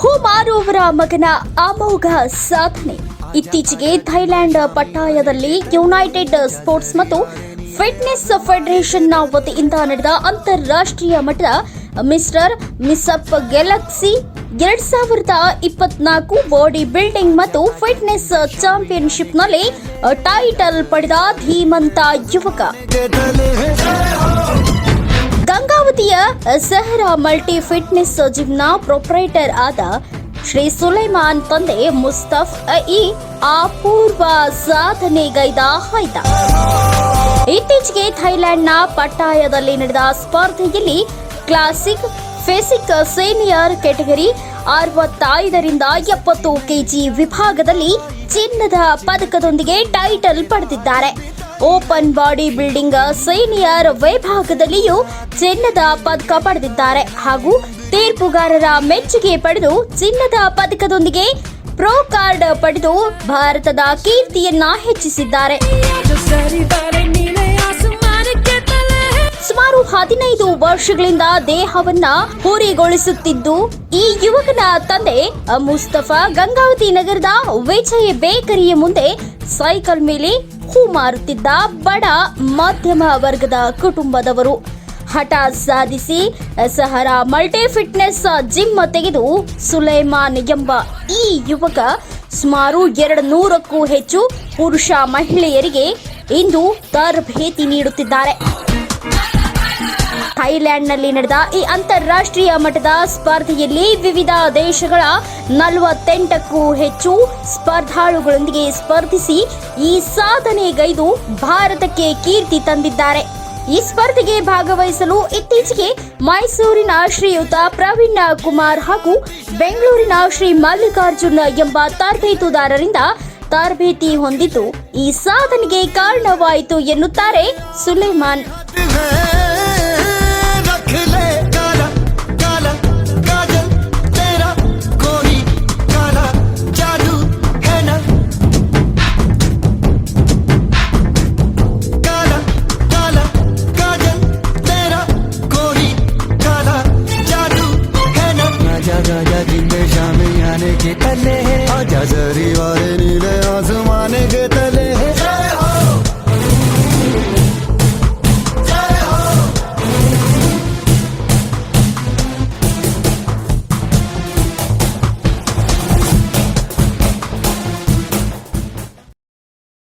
ಹುಮಾರು ಅವರ ಮಗನ ಅಮೋಘ ಸಾಧನೆ. ಇತ್ತೀಚೆಗೆ ಥೈಲ್ಯಾಂಡ್ ಪಟ್ಟಾಯದಲ್ಲಿ ಯುನೈಟೆಡ್ ಸ್ಪೋರ್ಟ್ಸ್ ಮತ್ತು ಫಿಟ್ನೆಸ್ ಫೆಡರೇಷನ್ನ ವತಿಯಿಂದ ನಡೆದ ಅಂತಾರಾಷ್ಟ್ರೀಯ ಮಟ್ಟದ ಮಿಸ್ಟರ್ ಮಿಸ್ಅಪ್ ಗ್ಯಾಲಕ್ಸಿ ಎರಡ್ ಸಾವಿರದ ಇಪ್ಪತ್ನಾಲ್ಕು ಬಾಡಿ ಬಿಲ್ಡಿಂಗ್ ಮತ್ತು ಫಿಟ್ನೆಸ್ ಚಾಂಪಿಯನ್ಶಿಪ್ನಲ್ಲಿ ಟೈಟಲ್ ಪಡೆದ ಧೀಮಂತ ಯುವಕ. ಗಂಗಾವತಿಯ ಸೆಹರಾ ಮಲ್ಟಿ ಫಿಟ್ನೆಸ್ ಜಿಮ್ನ ಪ್ರೊಪ್ರೈಟರ್ ಆದ ಶ್ರೀ ಸುಲೈಮಾನ್ ತಂದೆ ಮುಸ್ತಫ್ ಈ ಅಪೂರ್ವ ಸಾಧನೆಗೈದ ಹೈದ ಇತ್ತೀಚೆಗೆ ಥೈಲ್ಯಾಂಡ್ನ ಪಟ್ಟಾಯದಲ್ಲಿ ನಡೆದ ಸ್ಪರ್ಧೆಯಲ್ಲಿ ಕ್ಲಾಸಿಕ್ ಫೇಸಿಕ್ ಸೀನಿಯರ್ ಕೆಟಗರಿ ಅರವತ್ತೈದರಿಂದ ಎಪ್ಪತ್ತು ಕೆಜಿ ವಿಭಾಗದಲ್ಲಿ ಚಿನ್ನದ ಪದಕದೊಂದಿಗೆ ಟೈಟಲ್ ಪಡೆದಿದ್ದಾರೆ. ಓಪನ್ ಬಾಡಿ ಬಿಲ್ಡಿಂಗ್ ಸೀನಿಯರ್ ವಿಭಾಗದಲ್ಲಿಯೂ ಚಿನ್ನದ ಪದಕ ಪಡೆದಿದ್ದಾರೆ. ಹಾಗೂ ತೀರ್ಪುಗಾರರ ಮೆಚ್ಚುಗೆ ಪಡೆದು ಚಿನ್ನದ ಪದಕದೊಂದಿಗೆ ಪ್ರೋ ಕಾರ್ಡ್ ಪಡೆದು ಭಾರತದ ಕೀರ್ತಿಯನ್ನ ಹೆಚ್ಚಿಸಿದ್ದಾರೆ. ಸುಮಾರು ಹದಿನೈದು ವರ್ಷಗಳಿಂದ ದೇಹವನ್ನ ಹೂರಿಗೊಳಿಸುತ್ತಿದ್ದು ಈ ಯುವಕನ ತಂದೆ ಮುಸ್ತಫಾ ಗಂಗಾವತಿ ನಗರದ ವಿಜಯ ಬೇಕರಿಯ ಮುಂದೆ ಸೈಕಲ್ ಮೇಲೆ ಹೂ ಮಾರುತ್ತಿದ್ದ ಬಡ ಮಧ್ಯಮ ವರ್ಗದ ಕುಟುಂಬದವರು. ಹಠ ಸಾಧಿಸಿ ಸಹರಾ ಮಲ್ಟಿ ಫಿಟ್ನೆಸ್ ಜಿಮ್ ತೆಗೆದು ಸುಲೈಮಾನ್ ಎಂಬ ಈ ಯುವಕ ಸುಮಾರು ಎರಡು ನೂರಕ್ಕೂ ಹೆಚ್ಚು ಪುರುಷ ಮಹಿಳೆಯರಿಗೆ ಇಂದು ತರಬೇತಿ ನೀಡುತ್ತಿದ್ದಾರೆ. ಥೈಲ್ಯಾಂಡ್ನಲ್ಲಿ ನಡೆದ ಈ ಅಂತಾರಾಷ್ಟ್ರೀಯ ಮಟ್ಟದ ಸ್ಪರ್ಧೆಯಲ್ಲಿ ವಿವಿಧ ದೇಶಗಳ ನಲವತ್ತೆಂಟಕ್ಕೂ ಹೆಚ್ಚು ಸ್ಪರ್ಧಾಳುಗಳೊಂದಿಗೆ ಸ್ಪರ್ಧಿಸಿ ಈ ಸಾಧನೆಗೈದು ಭಾರತಕ್ಕೆ ಕೀರ್ತಿ ತಂದಿದ್ದಾರೆ. ಈ ಸ್ಪರ್ಧೆಗೆ ಭಾಗವಹಿಸಲು ಇತ್ತೀಚೆಗೆ ಮೈಸೂರಿನ ಶ್ರೀಯುತ ಪ್ರವೀಣ್ ಕುಮಾರ್ ಹಾಗೂ ಬೆಂಗಳೂರಿನ ಶ್ರೀ ಮಲ್ಲಿಕಾರ್ಜುನ್ ಎಂಬ ತರಬೇತುದಾರರಿಂದ ತರಬೇತಿ ಹೊಂದಿದ್ದು ಈ ಸಾಧನೆಗೆ ಕಾರಣವಾಯಿತು ಎನ್ನುತ್ತಾರೆ ಸುಲೇಮಾನ್. आजा जिंदे शामी आने के पहले आजा जरीवा